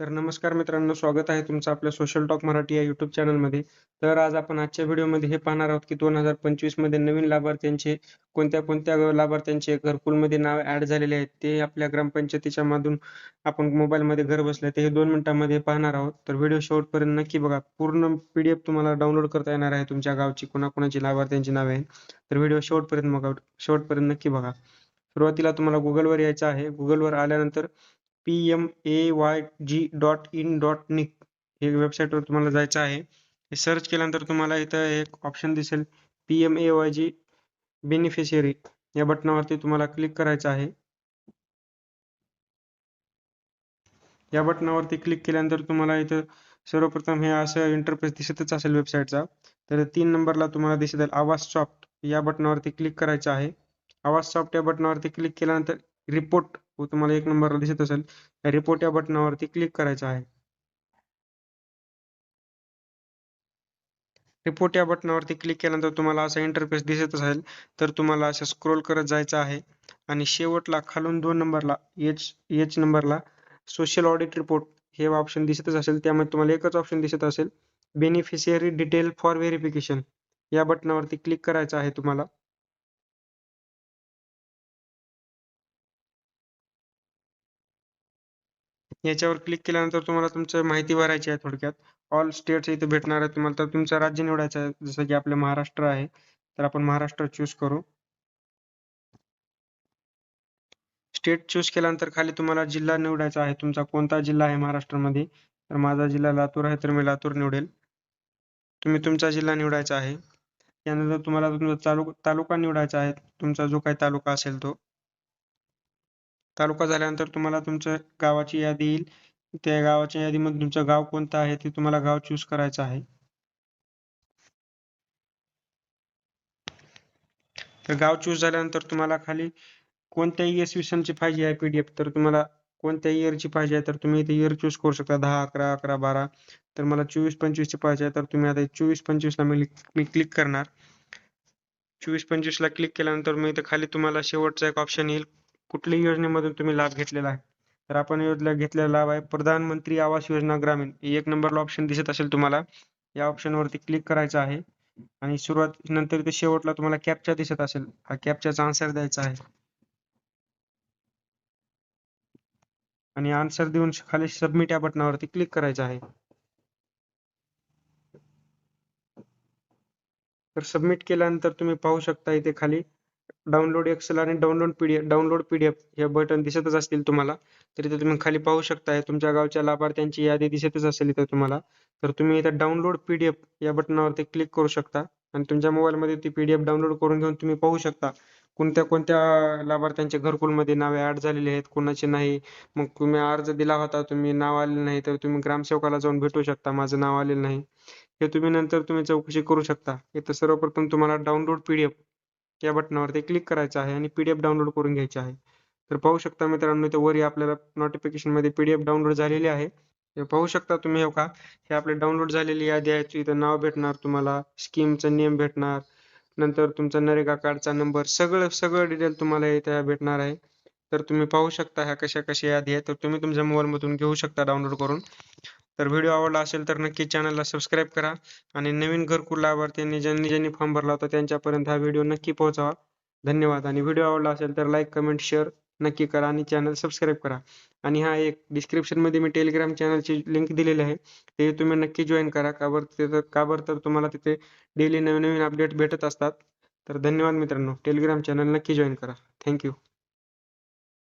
तर नमस्कार मित्रांनो स्वागत आहे तुमचं आपल्या सोशल टॉक मराठी या युट्यूब चॅनलमध्ये तर आज आपण आजच्या व्हिडिओमध्ये हे पाहणार आहोत की दोन हजार पंचवीसमध्ये नवीन लाभार्थ्यांचे कोणत्या कोणत्या लाभार्थ्यांचे घरकुलमध्ये नाव ॲड झालेले आहेत ते आपल्या ग्रामपंचायतीच्या मधून आपण मोबाईलमध्ये घर बसल्या ते हे दोन मिनिटांमध्ये पाहणार आहोत. तर व्हिडिओ शेवटपर्यंत नक्की बघा. पूर्ण पी डी एफ तुम्हाला डाउनलोड करता येणार आहे तुमच्या गावची कोणाकोणाची लाभार्थ्यांची नावे. आहे तर व्हिडिओ शेवटपर्यंत मग शेवटपर्यंत नक्की बघा. सुरुवातीला तुम्हाला गुगलवर यायचं आहे. गुगलवर आल्यानंतर P M A Y G dot in dot nic हे वेबसाईटवर तुम्हाला जायचं आहे. हे सर्च केल्यानंतर तुम्हाला इथं एक ऑप्शन दिसेल. P M A Y G beneficiary या बटनावरती तुम्हाला क्लिक करायचं आहे. या बटनावरती क्लिक केल्यानंतर तुम्हाला इथं सर्वप्रथम हे असं इंटरफेस दिसतच असेल वेबसाईटचा तर तीन नंबरला तुम्हाला दिसत आवाज सॉफ्ट या बटनावरती क्लिक करायचं आहे. आवाज सॉफ्ट या बटनावरती क्लिक केल्यानंतर रिपोर्ट तुम्हाला एक नंबरला दिसत असेल रिपोर्ट या बटनावरती क्लिक करायचं आहे. रिपोर्ट या बटनावरती क्लिक केल्यानंतर तुम्हाला असा इंटरफेस दिसत असेल तर तुम्हाला असं स्क्रोल करत जायचं आहे. आणि शेवटला खालून दोन नंबरला एच एच नंबरला सोशल ऑडिट रिपोर्ट हे ऑप्शन दिसतच असेल. त्यामध्ये तुम्हाला एकच ऑप्शन दिसत असेल बेनिफिशियरी डिटेल फॉर व्हेरिफिकेशन या बटनावरती क्लिक करायचं आहे तुम्हाला. याच्यावर क्लिक केल्यानंतर तुम्हाला तुमचं माहिती भरायची आहे थोडक्यात. ऑल स्टेट्स इथे भेटणार आहे तुम्हाला. तर तुमचं राज्य निवडायचं आहे. जसं की आपलं महाराष्ट्र आहे. तर आपण महाराष्ट्र चूज करू. स्टेट चूज केल्यानंतर खाली तुम्हाला जिल्हा निवडायचा आहे. तुमचा कोणता जिल्हा आहे महाराष्ट्रामध्ये? तर माझा जिल्हा लातूर आहे तर मी लातूर निवडेल. तुम्ही तुमचा जिल्हा निवडायचा आहे. त्यानंतर तुम्हाला तुमचा तालुका निवडायचा आहे. तुमचा जो काही तालुका असेल तो. तालुका झाल्यानंतर तुम्हाला तुमच्या गावाची यादी येईल. त्या गावाच्या यादीमध्ये तुमचं गाव कोणतं आहे ते तुम्हाला गाव चूज करायचं आहे. तर गाव चूज झाल्यानंतर तुम्हाला खाली कोणत्या इसवी सनची पाहिजे आहे पीडीएफ तर तुम्हाला कोणत्या इयरची पाहिजे आहे तर तुम्ही इथे इयर चूज करू शकता. दहा अकरा अकरा बारा. तर मला चोवीस पंचवीसची पाहिजे आहे तर तुम्ही आता चोवीस पंचवीसला मी मी क्लिक करणार. चोवीस पंचवीसला क्लिक केल्यानंतर मी इथे खाली तुम्हाला शेवटचा एक ऑप्शन येईल. कुठल्याही योजनेमधून तुम्ही लाभ घेतलेला आहे. तर आपण योजना घेतलेला लाभ आहे प्रधानमंत्री आवास योजना ग्रामीण. एक नंबरला ऑप्शन दिसत असेल तुम्हाला. या ऑप्शन वरती क्लिक करायचं आहे. आणि सुरुवात नंतर ते शेवटला तुम्हाला कॅपचा दिसत असेल. हा कॅपचा आन्सर द्यायचा आहे. आणि आन्सर देऊन खाली सबमिट या बटनावरती क्लिक करायचं आहे. तर सबमिट केल्यानंतर तुम्ही पाहू शकता इथे खाली डाउनलोड एक्सेल आणि डाउनलोड पीडीएफ डाउनलोड पीडीएफ हे बटन दिसतच असतील तुम्हाला. तर इथे तुम्ही खाली पाहू शकता तुमच्या गावच्या लाभार्थ्यांची यादी दिसतच असेल इथे तुम्हाला. तर तुम्ही इथे डाउनलोड पीडीएफ या बटनावरती क्लिक करू शकता. आणि तुमच्या मोबाईलमध्ये ती पीडीएफ डाउनलोड करून घेऊन तुम्ही पाहू शकता. कोणत्या कोणत्या लाभार्थ्यांच्या घरकुलमध्ये नावे ऍड झालेले आहेत कोणाचे नाही. मग तुम्ही अर्ज दिला होता तुम्ही नाव आलेलं नाही तर तुम्ही ग्रामसेवकाला जाऊन भेटू शकता माझं नाव आलेलं नाही. हे तुम्ही नंतर तुम्ही चौकशी करू शकता. इथं सर्वप्रथम तुम्हाला डाउनलोड पीडीएफ या बटनावरती क्लिक करायचं आहे आणि पीडीएफ डाउनलोड करून घ्यायची आहे. तर पाहू शकता मित्रांनो इथे वरी आपल्याला नोटिफिकेशनमध्ये पीडीएफ डाउनलोड झालेली आहे. हे पाहू शकता तुम्ही हो का? हे आपले डाउनलोड झालेली यादी आहे. इथं नाव भेटणार तुम्हाला स्कीमचा नेम भेटणार नंतर तुमचा नरेगा कार्डचा नंबर सगळं सगळं डिटेल तुम्हाला इथे भेटणार आहे. तर तुम्ही पाहू शकता ह्या कशा कशा यादी आहे तर तुम्ही तुमच्या मोबाईल मधून घेऊ शकता डाउनलोड करून. तर व्हिडिओ आवडला असेल तर नक्की चॅनलला सबस्क्राईब करा. आणि नवीन घरकुल लाभार्थ्यांनी ज्यांनी ज्यांनी फॉर्म भरला होता त्यांच्यापर्यंत हा व्हिडिओ नक्की पोहोचवा. धन्यवाद. आणि व्हिडिओ आवडला असेल तर लाईक कमेंट शेअर नक्की करा आणि चॅनल सबस्क्राईब करा. आणि हा एक डिस्क्रिप्शनमध्ये मी टेलिग्राम चॅनलची लिंक दिलेली आहे. ते तुम्ही नक्की जॉईन करा. का बरं का बरं तर तुम्हाला तिथे डेली नवीन नवीन अपडेट भेटत असतात. तर धन्यवाद मित्रांनो. टेलिग्राम चॅनल नक्की जॉईन करा. Thank you